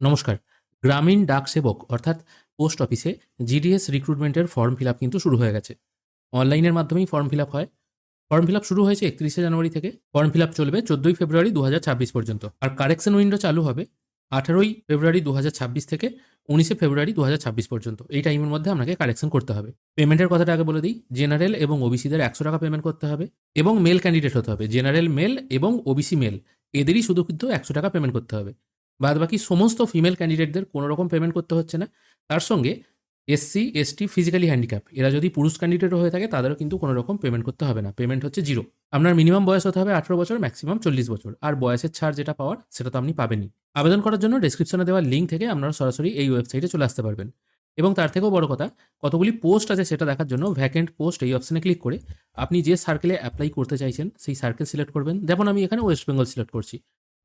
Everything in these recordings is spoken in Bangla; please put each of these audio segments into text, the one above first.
নমস্কার। গ্রামীণ ডাক সেবক, অর্থাৎ পোস্ট অফিসে জিডিএস রিক্রুটমেন্টের ফর্ম ফিল কিন্তু শুরু হয়ে গেছে। অনলাইনের মাধ্যমেই ফর্ম ফিল হয়। ফর্ম ফিল শুরু হয়েছে একত্রিশে জানুয়ারি থেকে। ফর্ম ফিল চলবে চোদ্দোই ফেব্রুয়ারি দু হাজার ছাব্বিশ পর্যন্ত। আর কারেকশন উইন্ডো চালু হবে আঠারোই ফেব্রুয়ারি দু হাজার ছাব্বিশ থেকে উনিশে ফেব্রুয়ারি দু হাজার ছাব্বিশ পর্যন্ত। এই টাইমের মধ্যে আপনাকে কারেকশন করতে হবে। পেমেন্টের কথাটা আগে বলে দিই। জেনারেল এবং ওবিসিদের একশো টাকা পেমেন্ট করতে হবে এবং মেল ক্যান্ডিডেট হতে হবে। জেনারেল মেল এবং ওবিসি মেল এদেরই শুধু কিন্তু একশো টাকা পেমেন্ট করতে হবে। বাদ বাকি সমস্ত ফিমেল ক্যান্ডিডেটদের কোনো রকম পেমেন্ট করতে হচ্ছে না। তার সঙ্গে এসসি এসটি ফিজিক্যালি হ্যান্ডিক্যাপ এরা যদি পুরুষ ক্যান্ডিডেট হয়ে থাকে, তাদেরও কিন্তু কোনো রকম পেমেন্ট করতে হবে না। পেমেন্ট হচ্ছে জিরো আপনার মিনিমাম বয়স হতে হবে আঠারো বছর ম্যাক্সিমাম চল্লিশ বছর। আর বয়সের ছাড় যেটা পাওয়ার, সেটা তো আপনি পাবেনই। আবেদন করার জন্য ডিসক্রিপশনে দেওয়া লিঙ্ক থেকে আপনারা সরাসরি এই ওয়েবসাইটে চলে আসতে পারবেন। এবং তার থেকেও বড় কথা, কতগুলি পোস্ট আছে সেটা দেখার জন্য ভ্যাকেন্ট পোস্ট এই অপশনে ক্লিক করে আপনি যে সার্কেলে অ্যাপ্লাই করতে চাইছেন, সেই সার্কেল সিলেক্ট করবেন। যেমন আমি এখানে ওয়েস্ট বেঙ্গল সিলেক্ট করছি।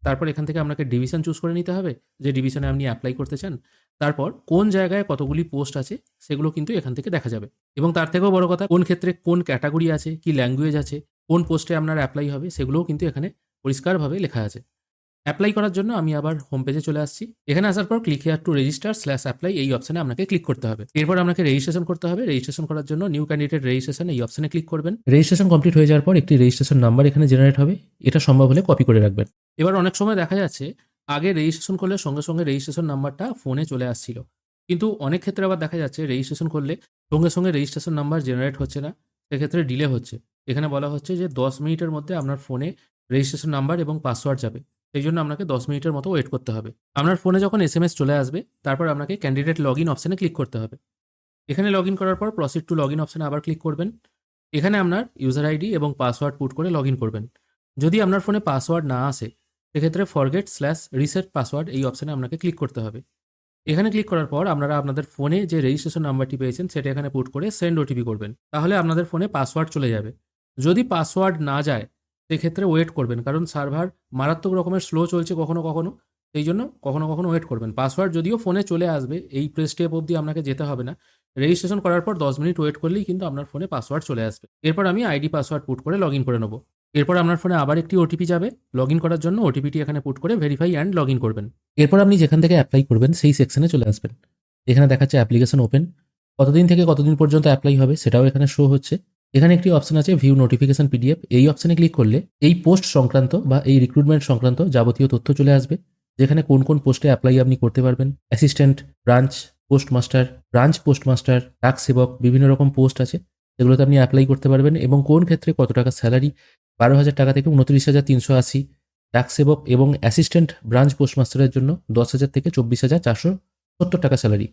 তারপর এখান থেকে আপনাকে ডিভিশন চুজ করে নিতে হবে, যে ডিভিশনে আপনি অ্যাপ্লাই করতে চান। তারপর কোন জায়গায় কতগুলি পোস্ট আছে, সেগুলো কিন্তু এখান থেকে দেখা যাবে। এবং তার থেকেও বড় কথা, কোন ক্ষেত্রে কোন ক্যাটাগরি আছে, কি ল্যাঙ্গুয়েজ আছে, কোন পোস্টে আপনার অ্যাপ্লাই হবে, সেগুলোও কিন্তু এখানে পরিষ্কারভাবে লেখা আছে। অ্যাপ্লাই করার জন্য আমি আবার হোম পেজে চলে আসছি। এখানে আসার পর click here to register slash apply এই অপশানে আপনাকে ক্লিক করতে হবে। এরপর আপনাকে রেজিস্ট্রেশন করতে হবে। রেজিস্ট্রেশন করার জন্য নিউ ক্যান্ডিডেট রেজিস্ট্রেশন এই অপশানে ক্লিক করবেন। রেজিস্ট্রেশন কমপ্লিট হয়ে যাওয়ার পর একটি রেজিস্ট্রেশন নাম্বার এখানে জেনারেট হবে। এটা সম্ভব হলে কপি করে রাখবেন। এবার অনেক সময় দেখা যাচ্ছে, আগে রেজিস্ট্রেশন করলে সঙ্গে সঙ্গে রেজিস্ট্রেশন নাম্বারটা ফোনে চলে আসছিল। কিন্তু অনেক ক্ষেত্রে আবার দেখা যাচ্ছে রেজিস্ট্রেশন করলে সঙ্গে সঙ্গে রেজিস্ট্রেশন নাম্বার জেনারেট হচ্ছে না, সেক্ষেত্রে ডিলে হচ্ছে। এখানে বলা হচ্ছে যে, দশ মিনিটের মধ্যে আপনার ফোনে রেজিস্ট্রেশন নাম্বার এবং পাসওয়ার্ড যাবে। সেই জন্য আপনাকে দশ মিনিটের মতো ওয়েট করতে হবে। আপনার ফোনে যখন এস এম এস চলে আসবে, তারপর আপনাকে ক্যান্ডিডেট লগ ইন অপশানে ক্লিক করতে হবে। এখানে লগ ইন করার পর প্রসিড টু লগ ইন অপশানে আবার ক্লিক করবেন। এখানে আপনার ইউজার আইডি এবং পাসওয়ার্ড পুট করে লগ ইন করবেন। যদি আপনার ফোনে পাসওয়ার্ড না আসে সেক্ষেত্রে ফরগেট স্ল্যাশ রিসেট পাসওয়ার্ড এই অপশানে আপনাকে ক্লিক করতে হবে। এখানে ক্লিক করার পর আপনারা আপনাদের ফোনে যে রেজিস্ট্রেশন নাম্বারটি পেয়েছেন সেটা এখানে পুট করে সেন্ড ওটিপি করবেন। তাহলে আপনাদের ফোনে পাসওয়ার্ড চলে যাবে। যদি পাসওয়ার্ড না যায়, সেক্ষেত্রে ওয়েট করবেন কারণ সার্ভার মারাত্মক রকমের স্লো চলছে কখনো কখনো, সেই জন্য কখনো কখনো ওয়েট করবেন। পাসওয়ার্ড যদিও ফোনে চলে আসবে, এই প্রেস স্টেপ অবধি আপনাকে যেতে হবে না। রেজিস্ট্রেশন করার পর দশ মিনিট ওয়েট করলেই কিন্তু আপনার ফোনে পাসওয়ার্ড চলে আসবে। এরপর আমি আইডি পাসওয়ার্ড পুট করে লগ ইন করে নেব। এরপর আপনার ফোনে আবার একটি ওটিপি যাবে লগ ইন করার জন্য ওটিপিটি এখানে পুট করে ভেরিফাই অ্যান্ড লগ ইন করবেন। এরপর আপনি যেখান থেকে অ্যাপ্লাই করবেন, সেই সেকশনে চলে আসবেন। এখানে দেখাচ্ছে অ্যাপ্লিকেশন ওপেন কতদিন থেকে কতদিন পর্যন্ত অ্যাপ্লাই হবে সেটাও এখানে শো হচ্ছে। এখানে একটি অপশন আছে ভিউ নোটিফিকেশন পিডিএফ এই অপশনে ক্লিক করলে এই পোস্ট সংক্রান্ত বা এই রিক্রুটমেন্ট সংক্রান্ত যাবতীয় তথ্য চলে আসবে, যেখানে কোন কোন পোস্টে অ্যাপ্লাই আপনি করতে পারবেন। Assistant branch post master branch post master Dak Sevak, বিভিন্ন রকম পোস্ট আছে। সেগুলোতে আপনি অ্যাপ্লাই করতে পারবেন এবং কোন ক্ষেত্রে কত টাকা স্যালারি বারো হাজার টাকা থেকে উনত্রিশ হাজার তিনশো আশি ডাক সেবক এবং অ্যাসিস্ট্যান্ট ব্রাঞ্চ পোস্টমাস্টারের জন্য দশ হাজার থেকে চব্বিশ হাজার চারশো সত্তর টাকা স্যালারি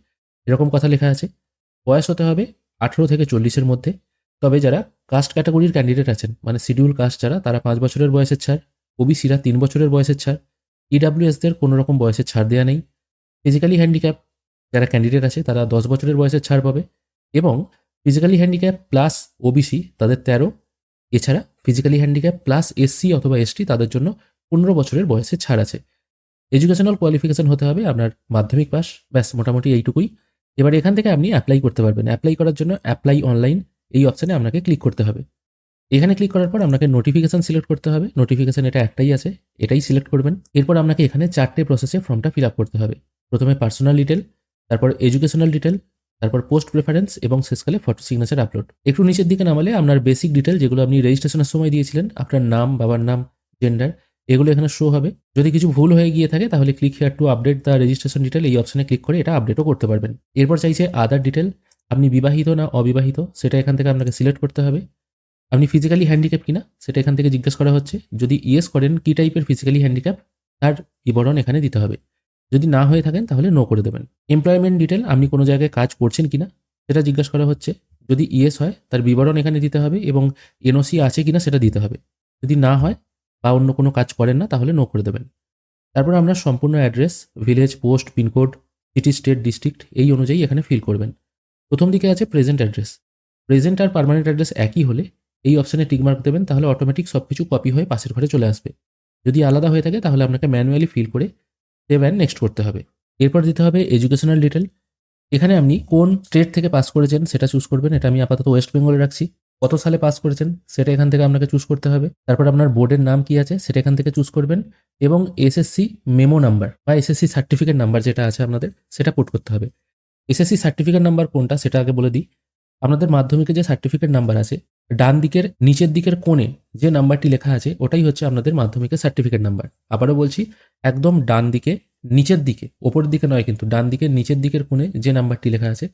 এরকম কথা লেখা আছে। বয়স হতে হবে আঠেরো থেকে চল্লিশের মধ্যে। তবে যারা কাস্ট ক্যাটাগরির ক্যান্ডিডেট আছেন মানে শিডিউল কাস্ট যারা, তারা পাঁচ বছরের বয়সের ছাড় ওবিসিরা তিন বছরের বয়সের ছাড় ইডাব্লিউএসদের কোনো রকম বয়সের ছাড় দেওয়া নেই। ফিজিক্যালি হ্যান্ডিক্যাপ যারা ক্যান্ডিডেট আছে, তারা দশ বছরের বয়সের ছাড় পাবে এবং ফিজিক্যালি হ্যান্ডিক্যাপ প্লাস ওবিসি তাদের তেরো এছাড়া ফিজিক্যালি হ্যান্ডিক্যাপ প্লাস এসসি অথবা এসটি তাদের জন্য পনেরো বছরের বয়সে ছাড় আছে। এডুকেশনাল কোয়ালিফিকেশন হতে হবে আপনার মাধ্যমিক পাস ব্যাস মোটামুটি এইটুকুই। এবার এখান থেকে আপনি অ্যাপ্লাই করতে পারবেন। অ্যাপ্লাই করার জন্য অ্যাপ্লাই অনলাইন এই অপশানে আপনাকে ক্লিক করতে হবে। এখানে ক্লিক করার পর আপনাকে নোটিফিকেশান সিলেক্ট করতে হবে। নোটিফিকেশান এটা একটাই আছে, এটাই সিলেক্ট করবেন। এরপর আপনাকে এখানে চারটে প্রসেসে ফর্মটা ফিল আপ করতে হবে। প্রথমে পার্সোনাল ডিটেল তারপর এডুকেশনাল ডিটেল তারপর পোস্ট প্রেফারেন্স এবং শেষকালে ফটো সিগনেচার আপলোড একটু নিচের দিকে নামালে আপনার বেসিক ডিটেল যেগুলো আপনি রেজিস্ট্রেশনের সময় দিয়েছিলেন, আপনার নাম, বাবার নাম জেন্ডার এগুলো এখানে শো হবে। যদি কিছু ভুল হয়ে গিয়ে থাকে, তাহলে click here to update the registration detail এই অপশনে ক্লিক করে এটা আপডেটও করতে পারবেন। এরপর চাইছে আদার ডিটেল আপনি বিবাহিত না অবিবাহিত, সেটা এখান থেকে আপনাকে সিলেক্ট করতে হবে। আপনি ফিজিক্যালি হ্যান্ডিক্যাপ কিনা, সেটা এখান থেকে জিজ্ঞেস করা হচ্ছে। যদি ইয়েস করেন, কী টাইপের ফিজিক্যালি হ্যান্ডিক্যাপ তার বিবরণ এখানে দিতে হবে। যদি না হয়ে থাকেন, তাহলে নো করে দেবেন। এমপ্লয়মেন্ট ডিটেল আপনি কোনো জায়গায় কাজ করছেন কিনা, সেটা জিজ্ঞাসা করা হচ্ছে। যদি ইয়েস হয়, তার বিবরণ এখানে দিতে হবে এবং এনওসি আছে কিনা, সেটা দিতে হবে। যদি না হয় বা অন্য কোনো কাজ করেন না, তাহলে নো করে দেবেন। তারপর আপনার সম্পূর্ণ address village post pincode city state district এই অনুযায়ী এখানে ফিল করবেন। প্রথম দিকে আছে প্রেজেন্ট অ্যাড্রেস প্রেজেন্ট আর পার্মানেন্ট অ্যাড্রেস একই হলে এই অপশানে টিকমার্ক দেবেন, তাহলে অটোমেটিক সব কিছু কপি হয়ে পাশের ঘরে চলে আসবে। যদি আলাদা হয়ে থাকে, তাহলে আপনাকে ম্যানুয়ালি ফিল করে অ্যান্ড নেক্সট করতে হবে। এরপর দিতে হবে এডুকেশনাল ডিটেল এখানে আপনি কোন স্টেট থেকে পাস করেছেন সেটা চুজ করবেন, এটা আমি আপাতত ওয়েস্ট বেঙ্গলে রাখছি। কত সালে পাস করেছেন সেটা এখান থেকে আপনাকে চুজ করতে হবে। তারপর আপনার বোর্ডের নাম কি আছে সেটা এখান থেকে চুজ করবেন এবং এসএসসি মেমো নাম্বার বা এসএসসি সার্টিফিকেট নাম্বার যেটা আছে আপনাদের, সেটা পুট করতে হবে। এসএসসি সার্টিফিকেট নাম্বার কোনটা সেটা আগে বলে দিই। আপনাদের মাধ্যমিকে যে সার্টিফিকেট নাম্বার আছে ডান দিকের, নিচের দিকের কোণে যে নাম্বারটি লেখা আছে, ওটাই হচ্ছে আপনাদের মাধ্যমিকের সার্টিফিকেট নাম্বার আবারও বলছি, একদম ডান দিকে, নিচের দিকে ওপরের দিকে নয় কিন্তু ডান দিকের নিচের দিকের কোণে যে নাম্বারটি লেখা আছে,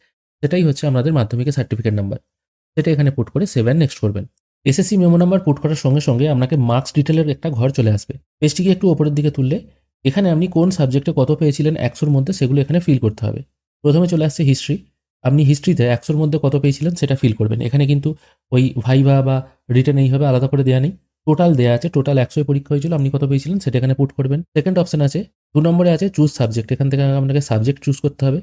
সেটাই হচ্ছে আপনাদের মাধ্যমিকের সার্টিফিকেট নাম্বার সেটা এখানে পুট করে সেভেন নেক্সট করবেন। এসএসসি মেমো নাম্বার পুট করার সঙ্গে সঙ্গে আপনাকে মার্কস ডিটেলের একটা ঘর চলে আসবে। পেজটিকে একটু ওপরের দিকে তুললে, এখানে আপনি কোন সাবজেক্টে কত পেয়েছিলেন, একশোর মধ্যে সেগুলো এখানে ফিল করতে হবে। প্রথমে চলে আসছে হিস্ট্রি আপনি হিস্ট্রিতে একশোর মধ্যে কত পেয়েছিলেন সেটা ফিল করবেন। এখানে কিন্তু ওই ভাইভা বা রিটার্ন এইভাবে আলাদা করে দেওয়া নেই। টোটাল দেওয়া আছে টোটাল একশোয় পরীক্ষা হয়েছিল, আপনি কত পেয়েছিলেন সেটা এখানে পুট করবেন। সেকেন্ড অপশন আছে, দু নম্বরে আছে চুজ সাবজেক্ট এখান থেকে আপনাকে সাবজেক্ট চুজ করতে হবে।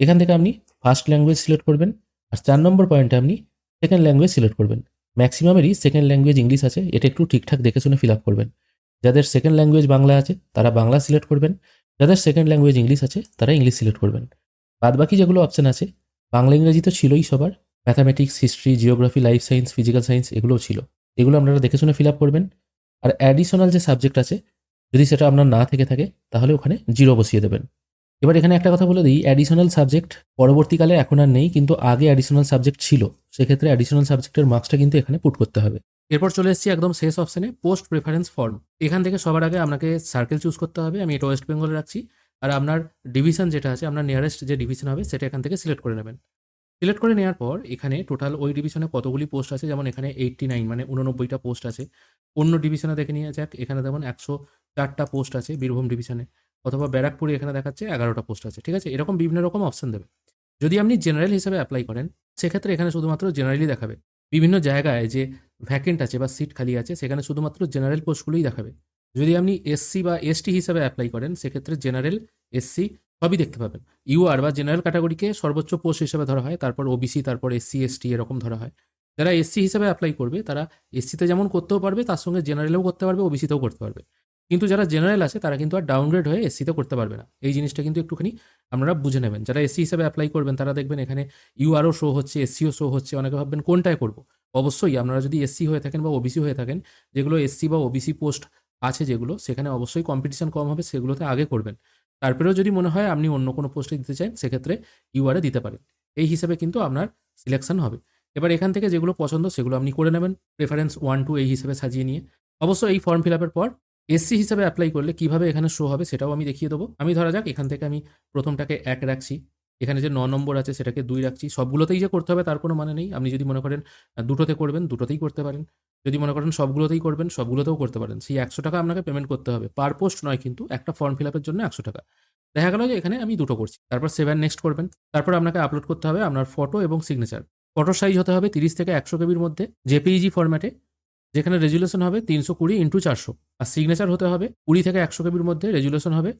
এখান থেকে আপনি ফার্স্ট ল্যাঙ্গুয়েজ সিলেক্ট করবেন, আর চার নম্বর পয়েন্টে আপনি সেকেন্ড ল্যাঙ্গুয়েজ সিলেক্ট করবেন। ম্যাক্সিমামেরই সেকেন্ড ল্যাঙ্গুয়েজ ইংলিশ আছে, এটা একটু ঠিকঠাক দেখে শুনে ফিল আপ করবেন। যাদের সেকেন্ড ল্যাঙ্গুয়েজ বাংলা আছে, তারা বাংলা সিলেক্ট করবেন। যাদের সেকেন্ড ল্যাঙ্গুয়েজ ইংলিশ আছে, তারা ইংলিশ সিলেক্ট করবেন। বাদ বাকি যেগুলো অপশান আছে বাংলা ইংরেজি তো ছিলই সবার। Mathematics history geography life science physical science এগুলোও ছিল। এগুলো আপনারা দেখে শুনে ফিল আপ করবেন। আর অ্যাডিশনাল যে সাবজেক্ট আছে, যদি সেটা আপনার না থেকে থাকে, তাহলে ওখানে জিরো বসিয়ে দেবেন। এবার এখানে একটা কথা বলে দিই অ্যাডিশনাল সাবজেক্ট পরবর্তীকালে এখন আর নেই, কিন্তু আগে অ্যাডিশনাল সাবজেক্ট ছিল। সেক্ষেত্রে অ্যাডিশনাল সাবজেক্টের মার্কসটা কিন্তু এখানে পুট করতে হবে। এরপর চলে এসেছি একদম শেষ অপশনে পোস্ট প্রেফারেন্স ফর্ম এখান থেকে সবার আগে আপনাকে সার্কেল চুজ করতে হবে। আমি এটা ওয়েস্ট বেঙ্গলে রাখছি। আর আপনার ডিভিশন যেটা আছে, আপনার নিয়ারেস্ট যে ডিভিশন হবে, সেটা এখান থেকে সিলেক্ট করে নেবেন। সিলেক্ট করে নেওয়ার পর এখানে টোটাল ওই ডিভিশনে কতগুলি পোস্ট আছে, যেমন এখানে এইটটি নাইন মানে উননব্বইটা পোস্ট আছে। অন্য ডিভিশনে দেখে নিয়ে যাক, এখানে যেমন একশো চারটা পোস্ট আছে বীরভূম ডিভিশনে অথবা ব্যারাকপুরে এখানে দেখাচ্ছে এগারোটা পোস্ট আছে, ঠিক আছে? এরকম বিভিন্ন রকম অপশন দেবে। যদি আপনি জেনারেল হিসেবে অ্যাপ্লাই করেন, সেক্ষেত্রে এখানে শুধুমাত্র জেনারেলই দেখাবে। বিভিন্ন জায়গায় যে ভ্যাকেন্ট আছে বা সিট খালি আছে, সেখানে শুধুমাত্র জেনারেল পোস্টগুলোই দেখাবে। যদি আপনি এসসি বা এসটি হিসাবে অ্যাপ্লাই করেন, সেক্ষেত্রে জেনারেল এসসি সবই দেখতে পাবেন। ইউআর বা জেনারেল ক্যাটাগরিকে সর্বোচ্চ পোস্ট হিসেবে ধরা হয়, তারপর ওবিসি তারপর এসসি এসটি এরকম ধরা হয়। যারা এসসি হিসাবে অ্যাপ্লাই করবে, তারা এসসিতে যেমন করতেও পারবে, তার সঙ্গে জেনারেলেও করতে পারবে ওবিসিতেও করতে পারবে। কিন্তু যারা জেনারেল আছে, তারা কিন্তু আর ডাউনগ্রেড হয়ে এসসিতে করতে পারবে না। এই জিনিসটা কিন্তু একটুখানি আপনারা বুঝে নেবেন। যারা এসসি হিসাবে অ্যাপ্লাই করবেন, তারা দেখবেন এখানে ইউআরও শো হচ্ছে এসসিও শো হচ্ছে, অনেকে ভাববেন কোনটায় করব? অবশ্যই আপনারা যদি এসসি হয়ে থাকেন বা ওবিসি হয়ে থাকেন, যেগুলো এসসি বা ওবিসি পোস্ট আছে যেগুলো, সেখানে অবশ্যই কম্পিটিশন কম হবে, সেগুলোতে আগে করবেন। তারপরেও যদি মনে হয় আপনি অন্য কোনো পোস্টে দিতে চান, সেক্ষেত্রে ইউআরে দিতে পারেন। এই হিসাবে কিন্তু আপনার সিলেকশন হবে। এবার এখান থেকে যেগুলো পছন্দ, সেগুলো আপনি করে নেবেন প্রেফারেন্স ওয়ান টু এই হিসেবে সাজিয়ে নিয়ে। অবশ্য এই ফর্ম ফিল আপের পর এসসি হিসাবে অ্যাপ্লাই করলে কীভাবে এখানে শো হবে সেটাও আমি দেখিয়ে দেবো। আমি ধরা যাক, এখান থেকে আমি প্রথমটাকে এক রাখছি। এখানে যে ন নম্বর আছে সেটাকে দুই রাখছি। সবগুলোতেই যে করতে হবে তার কোনো মানে নেই। আপনি যদি মনে করেন দুটোতে করবেন, দুটোতেই করতে পারেন। যদি মনে করেন সবগুলোতেই করবেন, সবগুলোতেও করতে পারেন। সেই একশো টাকা আপনাকে পেমেন্ট করতে হবে। পার পোস্ট নয় কিন্তু, একটা ফর্ম ফিল আপের জন্য একশো টাকা। দেখা গেল যে এখানে আমি দুটো করছি। তারপর সেভেন নেক্সট করবেন। তারপর আপনাকে আপলোড করতে হবে আপনার ফটো এবং সিগনেচার ফটোর সাইজ হতে হবে তিরিশ থেকে একশো কেবির মধ্যে জেপিইজি ফরম্যাটে যেখানে রেজুলেশন হবে তিনশো কুড়ি ইন্টু চারশো। আর সিগনেচার হতে হবে কুড়ি থেকে একশো কেবির মধ্যে রেজুলেশন হবে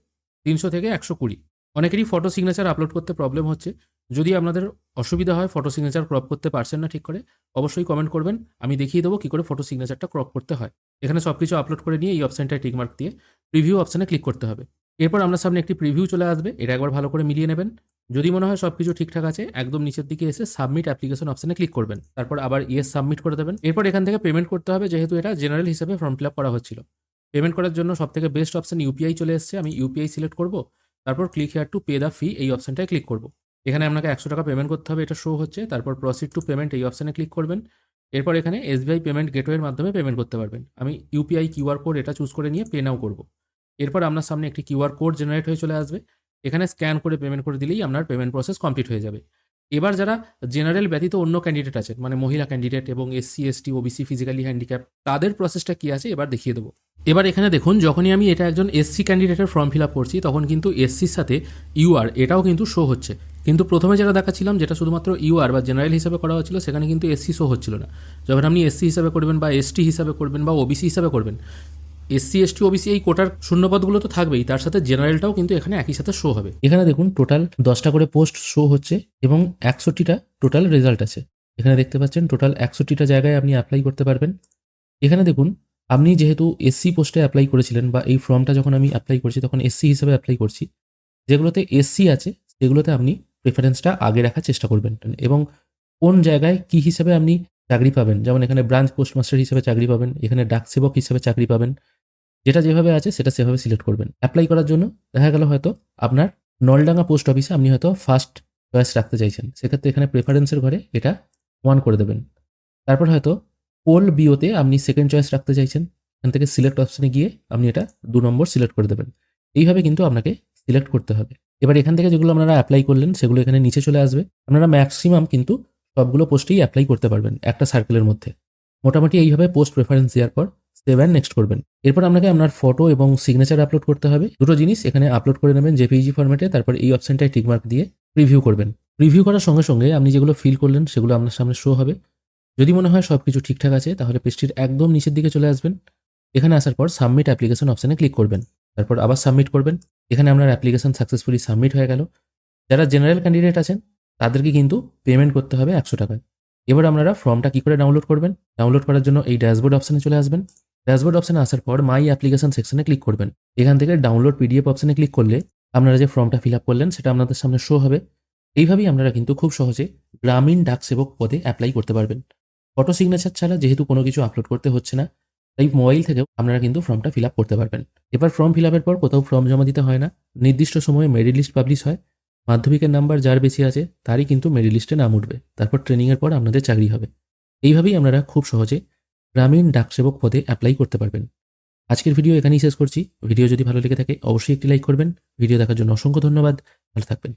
তিনশো থেকে একশো কুড়ি। অনেকেরই ফটো সিগনেচার আপলোড করতে প্রবলেম হচ্ছে। যদি আপনাদের অসুবিধা হয় ফটো সিগনেচার ক্রপ করতে পারছেন না ঠিক করে, অবশ্যই কমেন্ট করবেন। আমি দেখিয়ে দেবো কী করে ফটো সিগনেচারটা ক্রপ করতে হয়। এখানে সব কিছু আপলোড করে নিয়ে এই অপশানটায় টিকমার্ক দিয়ে প্রিভিউ অপশানে ক্লিক করতে হবে। এরপর আপনার সামনে একটি প্রিভিউ চলে আসবে, এটা একবার ভালো করে মিলিয়ে নেবেন। যদি মনে হয় সব কিছু ঠিকঠাক আছে, একদম নিচের দিকে এসে সাবমিট অ্যাপ্লিকেশন অপশানে ক্লিক করবেন। তারপর আবার ইয়েস সাবমিট করে দেবেন। এরপর এখান থেকে পেমেন্ট করতে হবে, যেহেতু এটা জেনারেল হিসেবে ফর্ম ফিল আপ করা হচ্ছিল। পেমেন্ট করার জন্য সব থেকে বেস্ট অপশন ইউপিআই চলে এসেছে। আমি ইউপিআই সিলেক্ট করব। তারপর click here to pay the fee এই অপশানটায় ক্লিক করব। এখানে আপনাকে একশো টাকা পেমেন্ট করতে হবে, এটা শো হচ্ছে। তারপর প্রসিড টু পেমেন্ট এই অপশানে ক্লিক করবেন। এরপর এখানে এসবিআই পেমেন্ট গেটওয়ের মাধ্যমে পেমেন্ট করতে পারবেন। আমি ইউপিআই কিউআর কোড এটা চুজ করে নিয়ে পে নাও করব। এরপর আপনার সামনে একটি কিউআর কোড জেনারেট হয়ে চলে আসবে। এখানে স্ক্যান করে পেমেন্ট করে দিলেই আপনার পেমেন্ট প্রসেস কমপ্লিট হয়ে যাবে। এবার যারা জেনারেল ব্যতীত অন্য ক্যান্ডিডেট আছেন মানে মহিলা ক্যান্ডিডেট এবং SC ST OBC physically handicap তাদের প্রসেসটা কী আছে এবার দেখিয়ে দেবো। এবার এখানে দেখুন, যখনই আমি এটা একজন এসসি ক্যান্ডিডেটের ফর্ম ফিল আপ করছি, তখন কিন্তু এসসির সাথে ইউআর এটাও কিন্তু শো হচ্ছে। কিন্তু প্রথমে যেটা দেখাচ্ছিলাম, যেটা শুধুমাত্র ইউআর বা জেনারেল হিসাবে করা হচ্ছিল, সেখানে কিন্তু এসসি শো হচ্ছিল না। যখন আপনি এসসি হিসাবে করবেন বা এসটি হিসাবে করবেন বা ওবিসি হিসাবে করবেন এসসি, এসটি, ওবিসি এই কোটার শূন্যপদগুলো তো থাকবেই। তার সাথে জেনারেলটাও কিন্তু এখানে একই সাথে শো হবে। এখানে দেখুন টোটাল দশটা করে পোস্ট শো হচ্ছে এবং একষট্টিটা টোটাল রেজাল্ট আছে। এখানে দেখতে পাচ্ছেন টোটাল একষট্টিটা জায়গায় আপনি অ্যাপ্লাই করতে পারবেন। এখানে দেখুন, আপনি যেহেতু এসসি পোস্টে অ্যাপ্লাই করেছিলেন বা এই ফর্মটা যখন আমি অ্যাপ্লাই করছি, তখন এসসি হিসেবে অ্যাপ্লাই করছি, যেগুলোতে এসসি আছে, সেগুলোতে আপনি প্রেফারেন্সটা আগে রাখার চেষ্টা করবেন। এবং কোন জায়গায় কি হিসেবে আপনি চাকরি পাবেন? যেমন এখানে ব্রাঞ্চ পোস্টমাস্টার হিসেবে চাকরি পাবেন, এখানে ডাক সেবক হিসেবে চাকরি পাবেন যেটা যেভাবে আছে, সেটা সেভাবে সিলেক্ট করবেন। অ্যাপ্লাই করার জন্য দেখা গেল হয়তো আপনার নলডাঙ্গা পোস্ট অফিসে আপনি হয়তো ফার্স্ট চয়েস রাখতে চাইছেন। সেক্ষেত্রে এখানে প্রেফারেন্সের ঘরে এটা ওয়ান করে দেবেন। তারপর হয়তো পোল বিওতে আপনি সেকেন্ড চয়েস রাখতে চাইছেন, এখান থেকে সিলেক্ট অপশানে গিয়ে আপনি এটা দু নম্বর সিলেক্ট করে দেবেন। এইভাবে কিন্তু আপনাকে সিলেক্ট করতে হবে। এবার এখান থেকে যেগুলো আপনারা অ্যাপ্লাই করলেন, সেগুলো এখানে নিচে চলে আসবে। আপনারা ম্যাক্সিমাম কিন্তু সবগুলো পোস্টেই অ্যাপ্লাই করতে পারবেন একটা সার্কেলের মধ্যে। মোটামুটি এইভাবে পোস্ট প্রেফারেন্স দেওয়ার পর সেভ অ্যান্ড নেক্সট করবেন। এরপর আপনাকে আপনার ফটো এবং সিগনেচার আপলোড করতে হবে। দুটো জিনিস এখানে আপলোড করে নেবেন জেপিইজি ফর্মেটে তারপর এই অপশনটায় টিকমার্ক দিয়ে প্রিভিউ করবেন। প্রিভিউ করার সঙ্গে সঙ্গে আপনি যেগুলো ফিল করলেন, সেগুলো আপনার সামনে শো হবে। যদি মনে হয় সব কিছু ঠিকঠাক আছে, তাহলে পেজটির একদম নিচের দিকে চলে আসবেন। এখানে আসার পর সাবমিট অ্যাপ্লিকেশন অপশানে ক্লিক করবেন। তারপর আবার সাবমিট করবেন। এখানে আপনার অ্যাপ্লিকেশন সাকসেসফুলি সাবমিট হয়ে গেল। যারা জেনারেল ক্যান্ডিডেট আছেন, তাদেরকে কিন্তু পেমেন্ট করতে হবে একশো টাকায়। এবার আপনারা ফর্মটা কী করে ডাউনলোড করবেন? ডাউনলোড করার জন্য এই ড্যাশবোর্ড অপশানে চলে আসবেন। ড্যাশবোর্ড অপশানে আসার পর মাই অ্যাপ্লিকেশন সেকশনে ক্লিক করবেন। এখান থেকে ডাউনলোড পিডিএফ অপশানে ক্লিক করলে আপনারা যে ফর্মটা ফিল আপ করলেন, সেটা আপনাদের সামনে শো হবে। এইভাবেই আপনারা কিন্তু খুব সহজে গ্রামীণ ডাক সেবক পদে অ্যাপ্লাই করতে পারবেন। ফটো সিগনেচার ছাড়া যেহেতু কোনো কিছু আপলোড করতে হচ্ছে না, তাই মোবাইল থেকেও আপনারা কিন্তু ফর্মটা ফিল আপ করতে পারবেন। এবার ফর্ম ফিল আপের পর কোথাও ফর্ম জমা দিতে হয় না। নির্দিষ্ট সময়ে মেরিট লিস্ট পাবলিশ হয়। মাধ্যমিকের নাম্বার যার বেশি আছে, তারই কিন্তু মেরিট লিস্টে নাম উঠবে। তারপর ট্রেনিংয়ের পর আপনাদের চাকরি হবে। এইভাবেই আপনারা খুব সহজে গ্রামীণ ডাকসেবক পদে অ্যাপ্লাই করতে পারবেন। আজকের ভিডিও এখানেই শেষ করছি। ভিডিও যদি ভালো লেগে থাকে, অবশ্যই একটি লাইক করবেন। ভিডিও দেখার জন্য অসংখ্য ধন্যবাদ। ভালো থাকবেন।